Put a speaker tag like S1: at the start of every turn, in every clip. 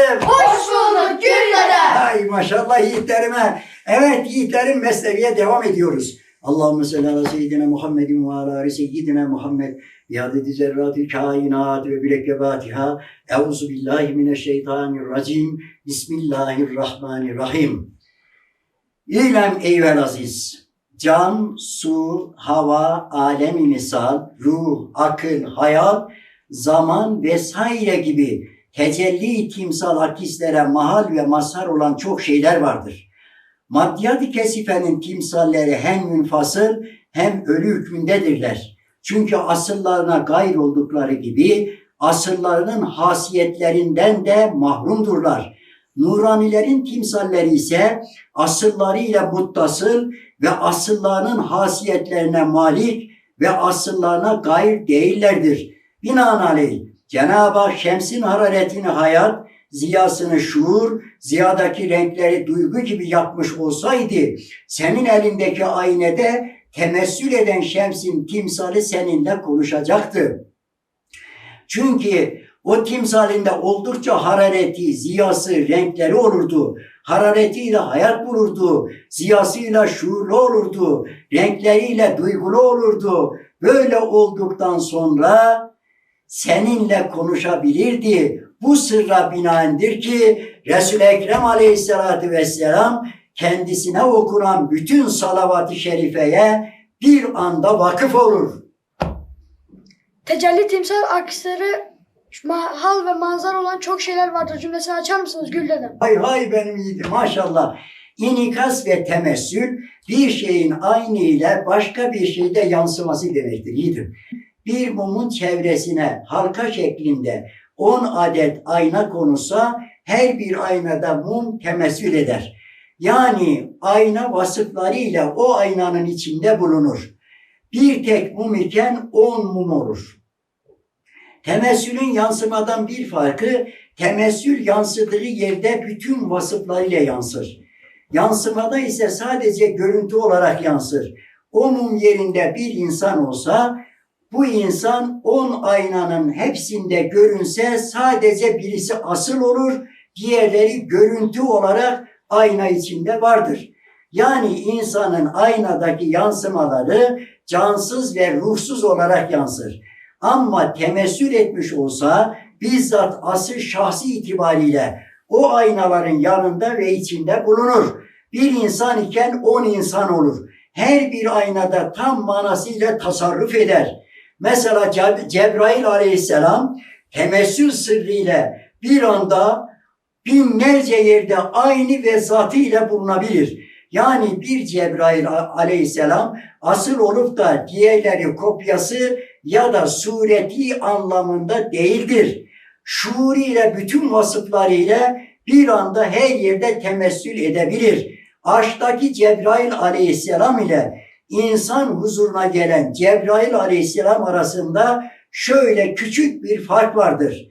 S1: yiğitlerim.
S2: Hoş bulduk Güller'e.
S1: Ay maşallah yiğitlerime. Evet yiğitlerim mesleviye devam ediyoruz. Allahümme salli ala seyyidina Muhammedin ve ala ali seyyidina Muhammed. Biadeti zerratil kainat ve bilekebatiha. Euzu billahi mineşşeytanirracim. Bismillahirrahmanirrahim. İlem eyvel aziz. Can, su, hava, alemi misal, ruh, akıl, hayat, zaman vesaire gibi tecelli timsal akislere mahal ve mazhar olan çok şeyler vardır. Maddiyat-ı kesifenin timsalleri hem münfasıl hem ölü hükmündedirler. Çünkü asıllarına gayr oldukları gibi asıllarının hasiyetlerinden de mahrumdurlar. Nuranilerin timsalleri ise asıllarıyla muttasıl ve asıllarının hasiyetlerine malik ve asıllarına gayr değillerdir. Binaenaleyh Cenab-ı Hak şemsin hararetini hayat, ziyasını şuur, ziyadaki renkleri duygu gibi yapmış olsaydı, senin elindeki aynede temessül eden şemsin timsali seninle konuşacaktı. Çünkü o timsalinde oldukça harareti, ziyası, renkleri olurdu. Hararetiyle hayat bulurdu. Ziyasıyla şuurlu olurdu. Renkleriyle duygulu olurdu. Böyle olduktan sonra seninle konuşabilirdi. Bu sırra binaendir ki Resul-i Ekrem aleyhissalatü vesselam kendisine okunan bütün salavat-ı şerifeye bir anda vakıf olur.
S3: Tecelli timsal aksları hal ve manzar olan çok şeyler vardır. Cümlesini açar mısınız Gül dedem?
S1: Hay hay benim yiğidim maşallah. İnikas ve temessül bir şeyin aynı ile başka bir şeyde yansıması demektir yiğidim. Bir mumun çevresine halka şeklinde 10 adet ayna konulsa her bir aynada mum temessül eder. Yani ayna vasıflarıyla o aynanın içinde bulunur. Bir tek mum iken 10 mum olur. Temessülün yansımadan bir farkı temessül yansıdığı yerde bütün vasıflarıyla yansır. Yansımada ise sadece görüntü olarak yansır. O mum yerinde bir insan olsa bu insan on aynanın hepsinde görünse sadece birisi asıl olur, diğerleri görüntü olarak ayna içinde vardır. Yani insanın aynadaki yansımaları cansız ve ruhsuz olarak yansır. Ama temessül etmiş olsa bizzat asıl şahsi itibariyle o aynaların yanında ve içinde bulunur. Bir insan iken on insan olur. Her bir aynada tam manasıyla tasarruf eder. Mesela Ce- Cebrail aleyhisselam temessül sırrıyla bir anda binlerce yerde aynı ve zatıyla bulunabilir. Yani bir Cebrail aleyhisselam asıl olup da diğerleri kopyası ya da sureti anlamında değildir. Şuuruyla bütün vasıflarıyla bir anda her yerde temessül edebilir. Arştaki Cebrail aleyhisselam ile insan huzuruna gelen Cebrail aleyhisselam arasında şöyle küçük bir fark vardır.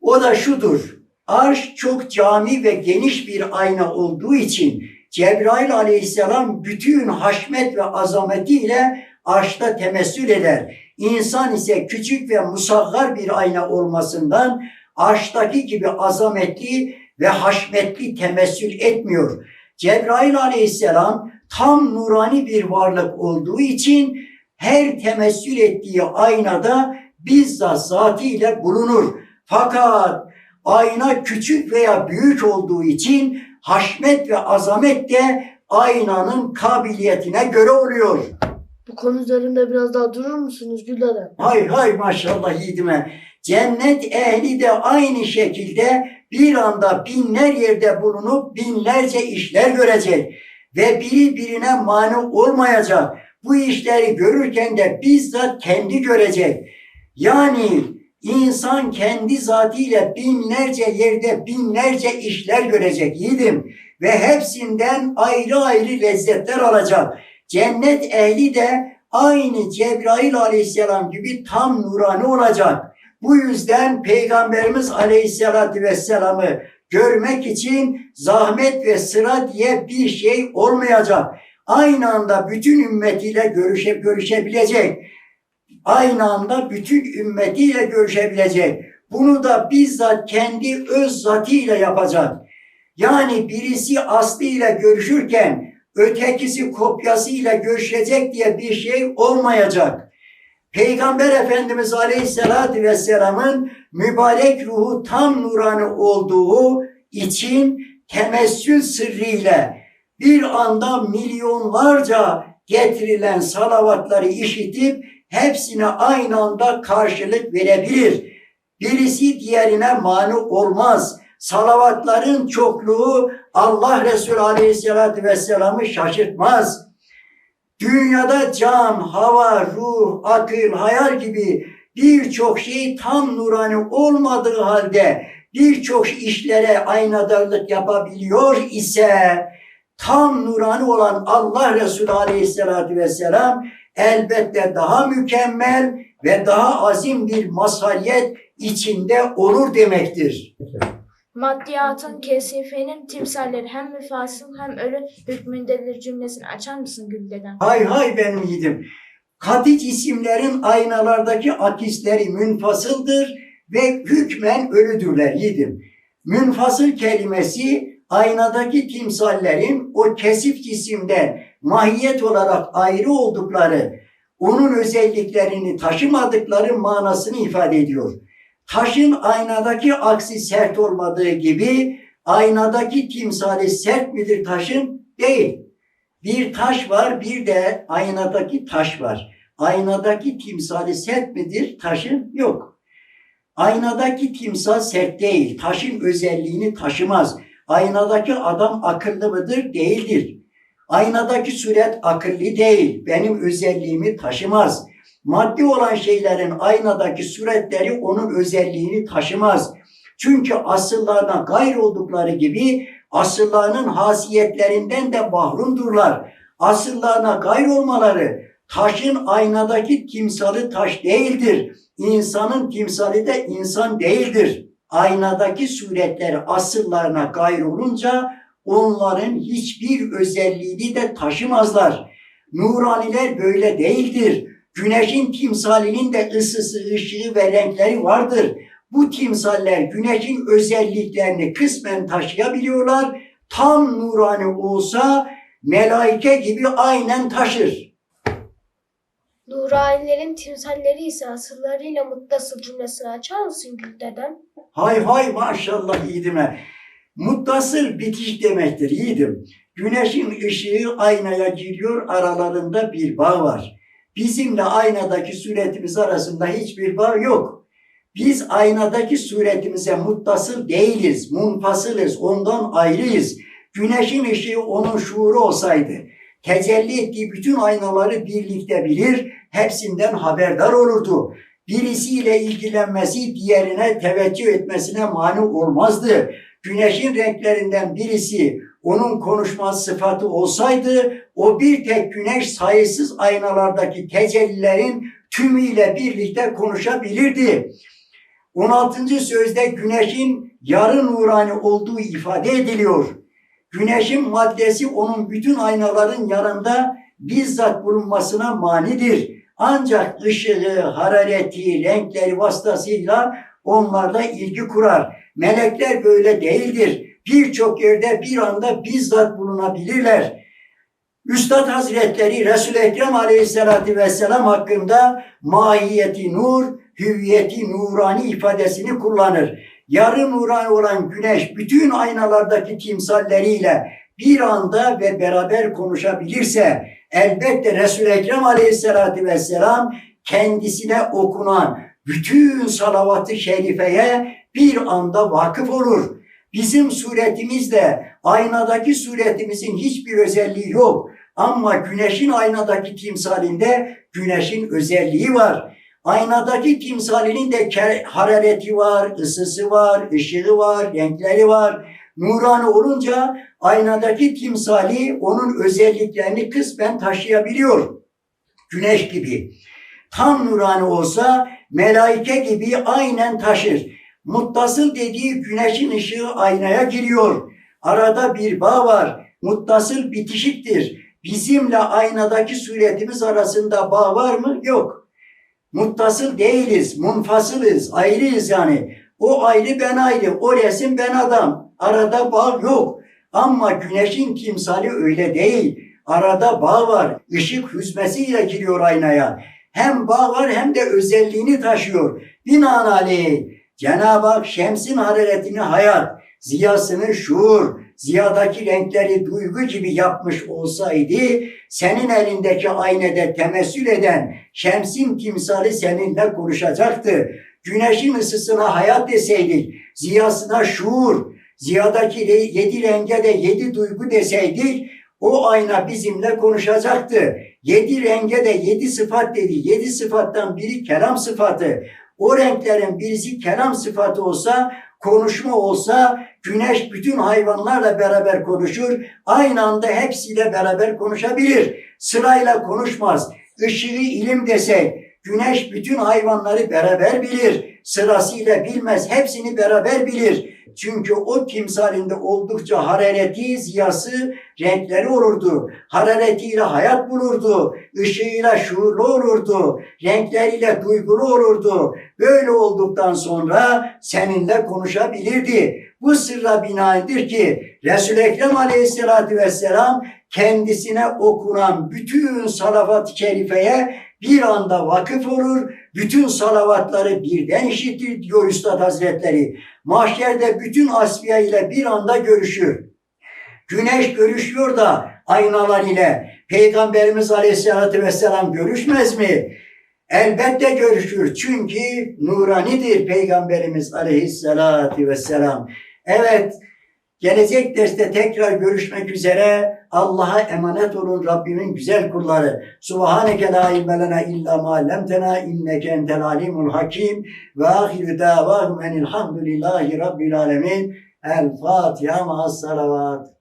S1: O da şudur. Arş çok cami ve geniş bir ayna olduğu için Cebrail aleyhisselam bütün haşmet ve azametiyle arşta temessül eder. İnsan ise küçük ve musaggar bir ayna olmasından arştaki gibi azametli ve haşmetli temessül etmiyor. Cebrail aleyhisselam tam nurani bir varlık olduğu için her temessül ettiği aynada bizzat zatıyla bulunur. Fakat ayna küçük veya büyük olduğu için haşmet ve azamet de aynanın kabiliyetine göre oluyor.
S3: Bu konu üzerinde biraz daha durur musunuz Gül?
S1: Hay hay maşallah yiğidime. Cennet ehli de aynı şekilde bir anda binler yerde bulunup binlerce işler görecek. Ve biri birine mani olmayacak. Bu işleri görürken de bizzat kendi görecek. Yani insan kendi zatıyla binlerce yerde binlerce işler görecek yiğidim. Ve hepsinden ayrı ayrı lezzetler alacak. Cennet ehli de aynı Cebrail aleyhisselam gibi tam nurani olacak. Bu yüzden Peygamberimiz aleyhisselatü vesselam'ı görmek için zahmet ve sıra diye bir şey olmayacak. Aynı anda bütün ümmetiyle görüşe, görüşebilecek. Aynı anda bütün ümmetiyle görüşebilecek. Bunu da bizzat kendi öz zatıyla yapacak. Yani birisi aslıyla görüşürken ötekisi kopyasıyla görüşecek diye bir şey olmayacak. Peygamber Efendimiz Aleyhisselatü Vesselam'ın mübarek ruhu tam nurani olduğu için temessül sırrıyla bir anda milyonlarca getirilen salavatları işitip hepsine aynı anda karşılık verebilir. Birisi diğerine mani olmaz. Salavatların çokluğu Allah Resulü Aleyhisselatü Vesselam'ı şaşırtmaz. Dünyada can, hava, ruh, akıl, hayal gibi birçok şey tam nurani olmadığı halde birçok işlere aynadarlık yapabiliyor ise tam nurani olan Allah Resulü Aleyhisselatü Vesselam elbette daha mükemmel ve daha azim bir masaliyet içinde olur demektir.
S4: Maddiyatın kesifenin timsalleri hem müfasıl hem ölü hükmündedir cümlesini açar mısın Gülde'den?
S1: Hay hay benim yiğidim. Katit isimlerin aynalardaki akisleri münfasıldır ve hükmen ölüdürler yiğidim. Münfasıl kelimesi aynadaki timsallerin o kesif cisimden mahiyet olarak ayrı oldukları, onun özelliklerini taşımadıkları manasını ifade ediyor. Taşın aynadaki aksi sert olmadığı gibi aynadaki timsali sert midir taşın? Değil. Bir taş var, bir de aynadaki taş var. Aynadaki timsali sert midir? Taşın yok. Aynadaki timsal sert değil. Taşın özelliğini taşımaz. Aynadaki adam akıllı mıdır? Değildir. Aynadaki suret akıllı değil. Benim özelliğimi taşımaz. Maddi olan şeylerin aynadaki suretleri onun özelliğini taşımaz. Çünkü asıllarına gayr oldukları gibi asıllarının hasiyetlerinden de mahrumdurlar. Asıllarına gayr olmaları taşın aynadaki timsali taş değildir. İnsanın timsali de insan değildir. Aynadaki suretler asıllarına gayr olunca onların hiçbir özelliğini de taşımazlar. Nuraniler böyle değildir. Güneşin timsalinin de ısısı, ışığı ve renkleri vardır. Bu timsaller güneşin özelliklerini kısmen taşıyabiliyorlar. Tam nurani olsa melaike gibi aynen taşır.
S5: Nuranilerin timsalleri ise asıllarıyla muttasıl cümlesini açar mısın Gülde'den?
S1: Hay hay maşallah yiğidime. Muttasıl bitiş demektir yiğidim. Güneşin ışığı aynaya giriyor aralarında bir bağ var. Bizimle aynadaki suretimiz arasında hiçbir bağ yok. Biz aynadaki suretimize muttasıl değiliz, munfasılız, ondan ayrıyız. Güneşin ışığı onun şuuru olsaydı, tecelli ettiği bütün aynaları birlikte bilir, hepsinden haberdar olurdu. Birisiyle ilgilenmesi diğerine teveccüh etmesine mani olmazdı. Güneşin renklerinden birisi onun konuşma sıfatı olsaydı o bir tek güneş sayısız aynalardaki tecellilerin tümüyle birlikte konuşabilirdi. 16. sözde güneşin yarı nurani olduğu ifade ediliyor. Güneşin maddesi onun bütün aynaların yanında bizzat bulunmasına manidir. Ancak ışığı, harareti, renkleri vasıtasıyla onlarla ilgi kurar. Melekler böyle değildir. Birçok yerde bir anda bizzat bulunabilirler. Üstad Hazretleri Resul-i Ekrem Aleyhisselatü Vesselam hakkında mahiyeti nur, hüviyeti nurani ifadesini kullanır. Yarı nurani olan güneş bütün aynalardaki timsalleriyle bir anda ve beraber konuşabilirse elbette Resul-i Ekrem Aleyhisselatü Vesselam kendisine okunan bütün salavat-ı şerifeye bir anda vakıf olur. Bizim suretimizde aynadaki suretimizin hiçbir özelliği yok. Ama güneşin aynadaki timsalinde güneşin özelliği var. Aynadaki timsalinin de harareti var, ısısı var, ışığı var, renkleri var. Nurani olunca aynadaki timsali onun özelliklerini kısmen taşıyabiliyor. Güneş gibi. Tam nurani olsa melaike gibi aynen taşır. Muttasıl dediği güneşin ışığı aynaya giriyor. Arada bir bağ var. Muttasıl bitişiktir. Bizimle aynadaki suretimiz arasında bağ var mı? Yok. Muttasıl değiliz, munfasılız, ayrıyız yani. O ayrı ben ayrı. O resim ben adam. Arada bağ yok. Ama güneşin timsali öyle değil. Arada bağ var. Işık hüzmesiyle giriyor aynaya. Hem bağ var hem de özelliğini taşıyor. Binaenaleyh Cenab-ı Hak şemsin hararetini hayat, ziyasını şuur, ziyadaki renkleri duygu gibi yapmış olsaydı, senin elindeki aynada temessül eden şemsin timsali seninle konuşacaktı. Güneşin ısısına hayat deseydik, ziyasına şuur, ziyadaki yedi renge de yedi duygu deseydik, o ayna bizimle konuşacaktı. Yedi renge de yedi sıfat dedi. Yedi sıfattan biri kelam sıfatı. O renklerin birisi kelam sıfatı olsa, konuşma olsa, güneş bütün hayvanlarla beraber konuşur. Aynı anda hepsiyle beraber konuşabilir. Sırayla konuşmaz. Işığı ilim desek, güneş bütün hayvanları beraber bilir. Sırasıyla bilmez, hepsini beraber bilir. Çünkü o timsalinde oldukça harareti, ziyası, renkleri olurdu. Hararetiyle hayat bulurdu. Işığıyla şuurlu olurdu. Renkleriyle duygulu olurdu. Böyle olduktan sonra seninle konuşabilirdi. Bu sırra binaendir ki Resul-i Ekrem Aleyhisselatü Vesselam kendisine okunan bütün salavat-ı şerifeye bir anda vakıf olur, bütün salavatları birden işitir diyor Üstad Hazretleri. Mahşerde bütün asfiya ile bir anda görüşür. Güneş görüşüyor da aynalar ile Peygamberimiz Aleyhisselatü Vesselam görüşmez mi? Elbette görüşür. Çünkü nuranidir Peygamberimiz Aleyhisselatü Vesselam. Evet, gelecek derste tekrar görüşmek üzere. Allah'a emanet olun Rabbimin güzel kulları. Subhaneke la ilme lena illa ma allamtena inneke entel alimul hakim ve ahiru davahum enilhamdülillahi rabbil alemin. El Fatiha ma'as salavat.